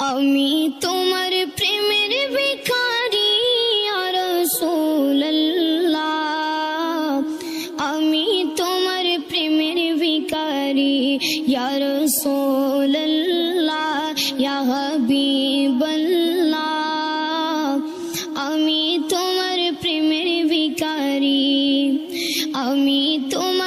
আমি তোমার প্রেমের ভিখারি আর রাসূলুল্লাহ আমি তোমার প্রেমের ভিখারি ইয়া রাসূলুল্লাহ ইয়া হাবিবাল্লাহ আমি তোমার প্রেমের ভিখারি আমি তোমার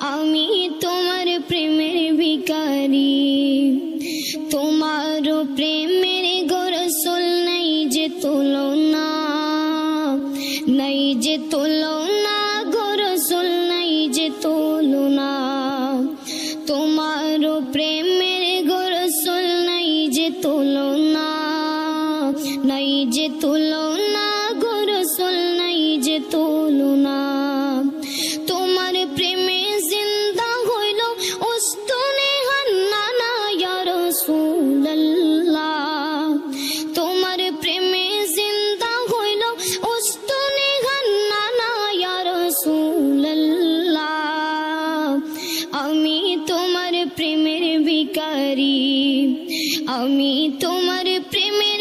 আমি তোমার প্রেমের ভিখারি। তোমার প্রেমের গোরসুল নাই যে তুলনা। নাই যে তুলনা, গোরসুল নাই যে তুলনা। তোমার প্রেমের গোরসুল নাই যে তুলনা। নাই যে তুলনা, গোরসুল নাই যে তুলনা। তোমার আমি তোমার প্রেমের ভিখারি। আমি তোমার প্রেমের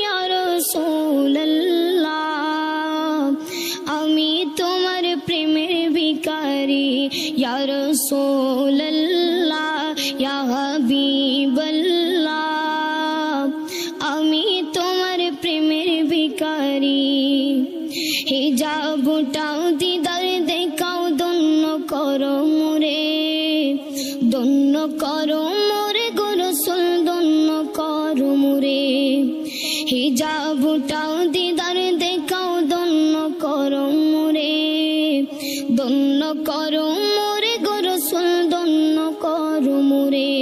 ইয়া রাসূলুল্লাহ। আমি তোমার প্রেমের ভিখারি ইয়া রাসূলুল্লাহ, ইয়া আমি তোমার প্রেমের ভিখারি। হিজাবটাও করো মোরে দন্য কর মোরে, গোরসুল দন্য কর মোরে। হিজাবুটাও দিদার দেখাও দন্য কর মোরে। দন্য কর মোরে, গোরসুল দন্য কর মোরে।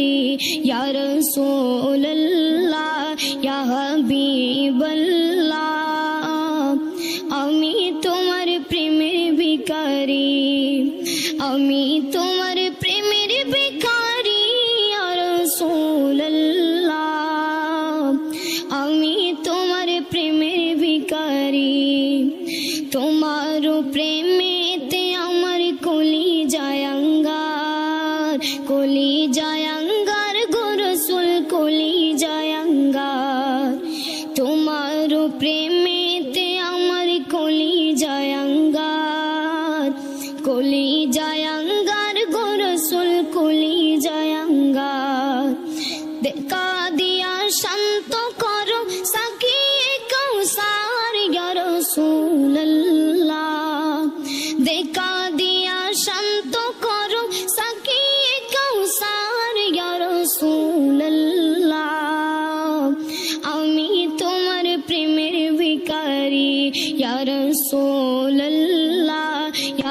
ভিখারি ইয়া রাসূলুল্লাহ ইয়া হাবিবাল্লাহ আমি তোমার প্রেমের ভিখারি আমি তোমার প্রেমের ভিখারি ইয়া রাসূলুল্লাহ আমি তোমার প্রেমের ভিখারি তোমার প্রেমেতে কলি জায়াঙ্গার গোরসুল, কলি জায়াঙ্গার। দেখা দিয়া শান্ত করো সাকিয়ে কৌসার ইয়া রাসূলুল্লাহ দেখা দিয়া শান্ত করো সাকিয়ে কৌসার ইয়া রাসূলুল্লাহ আমি তোমার প্রেমের ভিখারি ইয়া রাসূলুল্লাহ ইয়া